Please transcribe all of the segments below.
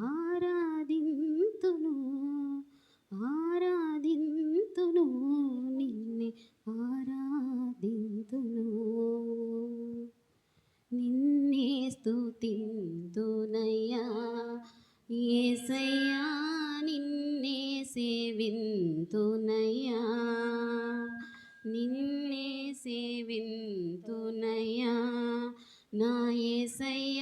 ఆరాధింతును ఆరాధింతును నిన్నే ఆరాధింతును. నిన్నే స్థుతిందునయ్యా ఏసయ్యా నిన్నే సేవింతునయ్యా. నిన్నే సేవింతునయ్యా నా ఏసయ్యా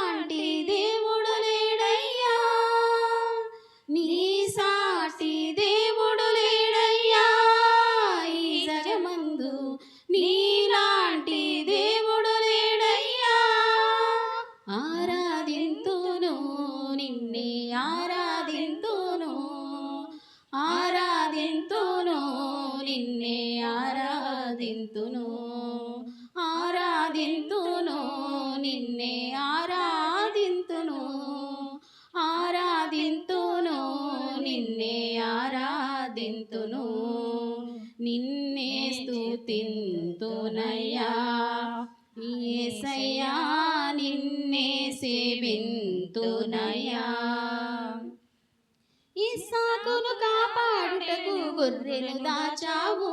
ఆరాధింతును ఆరాధింతును నిన్నే ఆరాధింతును ఆరాధింతును నిన్నే ఆరాధింతును నిన్నే స్తుతింతునయ్యా. యేసయ్యా నిన్నే సేవింతునయ్యా. ఇస్సాకును కాపాడుటకు గొర్రెలు దాచావు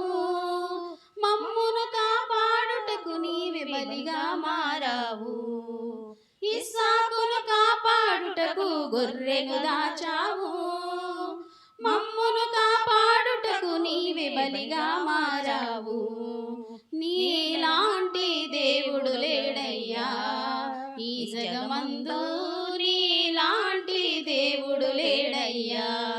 మమ్మును కాపాడుటకు నీవే బలిగా మారావు. ఇస్సాకును కాపాడుటకు గొర్రెను దాచావు. మమ్మును కాపాడుటకు నీవే బలిగా మారావు. నీలాంటి దేవుడు లేడయ్యా ఈ జగమందు నీలాంటి దేవుడు లేడయ్యా.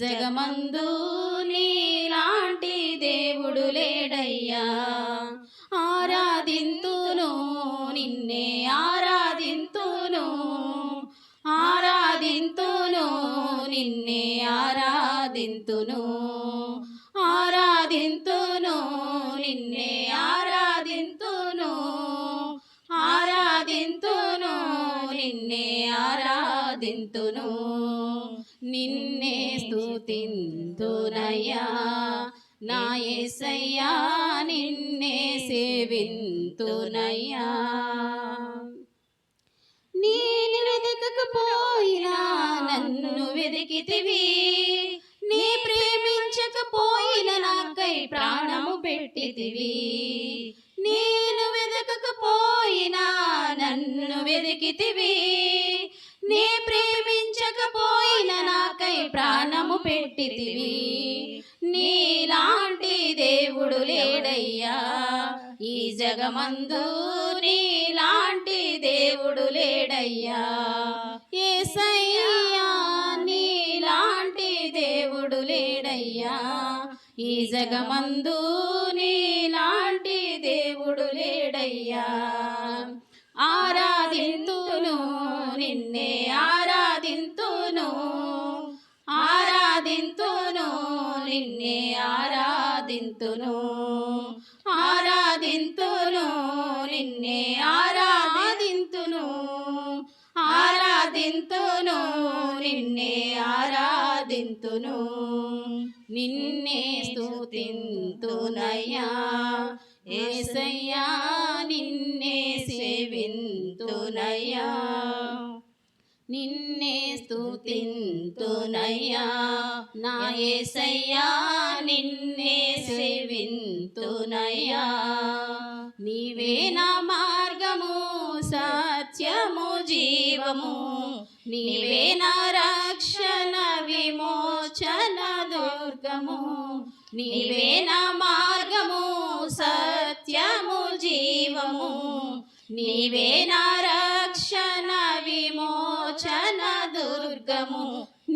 జగమందు నీలాంటి దేవుడు లేడయ్యా. ఆరాధింతును నిన్నే ఆరాధింతును. ఆరాధింతును నిన్నే ఆరాధింతును. ఆరాధింతును నిన్నే ఆరాధింతును. ఆరాధింతును నిన్నే ఆరాధింతును. నిన్నే స్తుతింతునయ్యా. నా యేసయ్యా నిన్నే సేవింతునయ్యా. నేను వెతకకపోయినా నన్ను వెతికితివి నీ ప్రేమించకపోయిన నాకై ప్రాణము పెట్టితివి. పెట్టితివి. నీలాంటి దేవుడు లేడయ్యా. ఈ జగమందు నీలాంటి దేవుడు లేడయ్యా. ఏసయ్యా నీలాంటి దేవుడు లేడయ్యా. ఈ జగమందు నీలాంటి దేవుడు లేడయ్యా. ఆరాధింతును నిన్నే ఆరాధింతును నిన్నే ఆరాధింతును. ఆరాధింతును నిన్నే ఆరాధింతును. ఆరాధింతును నిన్నే ఆరాధింతును. నిన్నే స్తుతింతునయ్యా. ఏసయ్యా నిన్నే సేవింతునయ్యా. నిన్నే స్తుతింతునయ్యా. నా యేసయ్యా నిన్నే సేవింతునయ్యా. నీవే నా మార్గము సత్యము జీవము. నీవే నా రక్షణ విమోచన దుర్గము. నీవే నా మార్గము సత్యము జీవము. నీవే నా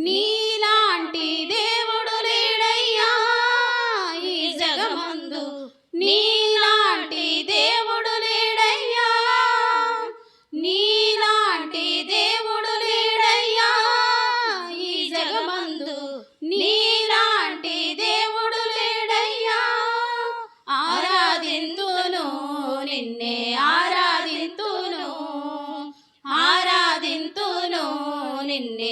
నీలాంటి దేవుడు లేడయ్యా ఈ జగమందు. నీలాంటి దేవుడు లేడయ్యా. నీలాంటి దేవుడు లేడయ్యా ఈ జగమందు. నీలాంటి దేవుడు లేడయ్యా. ఆరాధిందును నిన్నే ఆరాధింతును. ఆరాధింతును నిన్నే